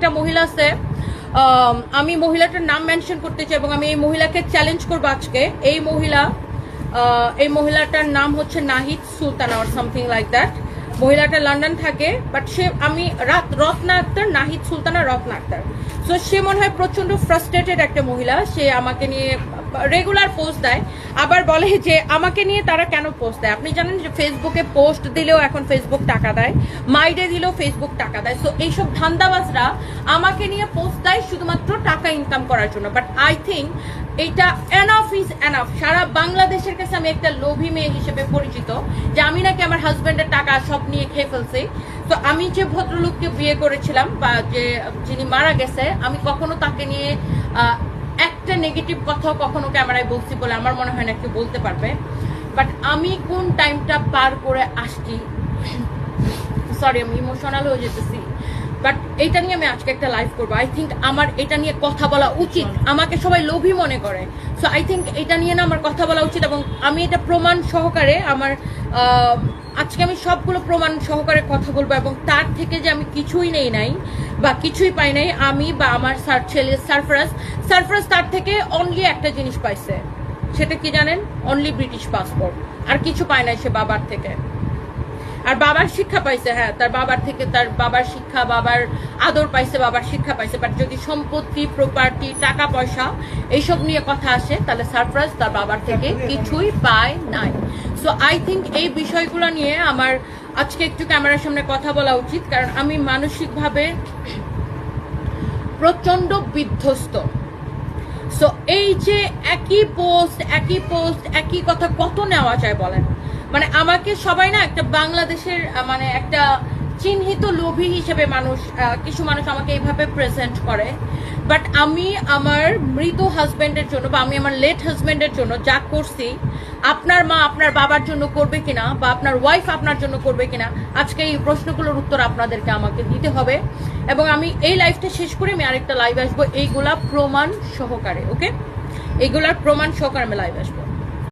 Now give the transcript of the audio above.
একটা মহিলা আছে, আমি মহিলাটার নাম মেনশন করতে চাই এবং আমি এই মহিলাকে চ্যালেঞ্জ করব আজকে। এই মহিলা এই মহিলাটার নাম হচ্ছে Nahid Sultana something like that মহিলাটা লন্ডন থাকে বাট সে, আমি রাত, রত্না আক্তার, নাহিদ সুলতানা রত্না আক্তার। সো সে মনে হয় প্রচণ্ড ফ্রাস্ট্রেটেড একটা মহিলা, সে আমাকে নিয়ে রেগুলার পোস্ট দেয়। আবার বলে যে, আমাকে নিয়ে তারা কেন পোস্ট দেয়? আপনি জানেন যে ফেসবুকে পোস্ট দিলেও এখন ফেসবুক টাকা দেয় মাইডে দিলেও ফেসবুক টাকা দেয়। সো এইসব ধান্দাবাজরা আমাকে নিয়ে পোস্ট দেয় শুধুমাত্র টাকা ইনকাম করার জন্য। বাট আই থিঙ্ক এইটা এনাফ ইজ সারা বাংলাদেশের কাছে আমি একটা লোভী মেয়ে হিসেবে পরিচিত, যে আমি নাকি আমার হাজবেন্ডের টাকা সব নিয়ে খেয়ে ফেলছি। তো আমি যে ভদ্রলোককে বিয়ে করেছিলাম বা যে যিনি মারা গেছে, আমি কখনো তাকে নিয়ে একটা নেগেটিভ কথাও কখনো ক্যামেরায় বলছি বলে আমার মনে হয় না কেউ বলতে পারবে। বাট আমি কোন টাইমটা পার করে আসছি? সরি আমি ইমোশনাল হয়ে যেতেছি। বাট এটা নিয়ে আমি আজকে একটা লাইভ করব। আই থিঙ্ক আমার এটা নিয়ে কথা বলা উচিত। আমাকে সবাই লোভী মনে করে। সো আই থিঙ্ক এটা নিয়ে না আমার কথা বলা উচিত এবং আমি এটা প্রমাণ সহকারে আমার আজকে আমি সবগুলো প্রমাণ সহকারে কথা বলব এবং তার থেকে যে আমি কিছুই নেই নাই বা কিছুই পাই নাই, আমি বা আমার সার ছেলে সারফরাজ সারফরাজ তার থেকে অনলি একটা জিনিস পাইছে। সেটা কি জানেন? অনলি ব্রিটিশ পাসপোর্ট আর কিছু পায় নাই সে বাবার থেকে। আর বাবার শিক্ষা পাইছে হ্যাঁ তার বাবার থেকে তার বাবার শিক্ষা বাবার আদর পাইছে বাবার শিক্ষা পাইছে। বাট যদি সম্পত্তি প্রপার্টি টাকা পয়সা এইসব নিয়ে কথা আসে তাহলে সারপ্রাইজ তার বাবার থেকে কিছুই পায় নাই। সো আই থিঙ্ক এই বিষয়গুলো নিয়ে আমার আজকে একটু ক্যামেরার সামনে কথা বলা উচিত কারণ আমি মানসিকভাবে প্রচণ্ড বিধ্বস্ত। সো এই যে একই পোস্ট একই পোস্ট একই কথা কত নেওয়া যায় বলেন? মানে আমাকে সবাই না একটা বাংলাদেশের মানে একটা চিহ্নিত লোভী হিসেবে মানুষ কিছু মানুষ আমাকে এইভাবে প্রেজেন্ট করে। বাট আমি আমার মৃত হাজবেন্ডের জন্য বা আমি আমার লেট হাজবেন্ডের জন্য যা করছি, আপনার মা আপনার বাবার জন্য করবে কিনা বা আপনার ওয়াইফ আপনার জন্য করবে কিনা, আজকে এই প্রশ্নগুলোর উত্তর আপনাদেরকে আমাকে দিতে হবে। এবং আমি এই লাইফটা শেষ করে আমি আরেকটা লাইভ আসব, এইগুলা প্রমাণ সহকারে ওকে এইগুলার প্রমাণ সহকারে আমি লাইভ আসব।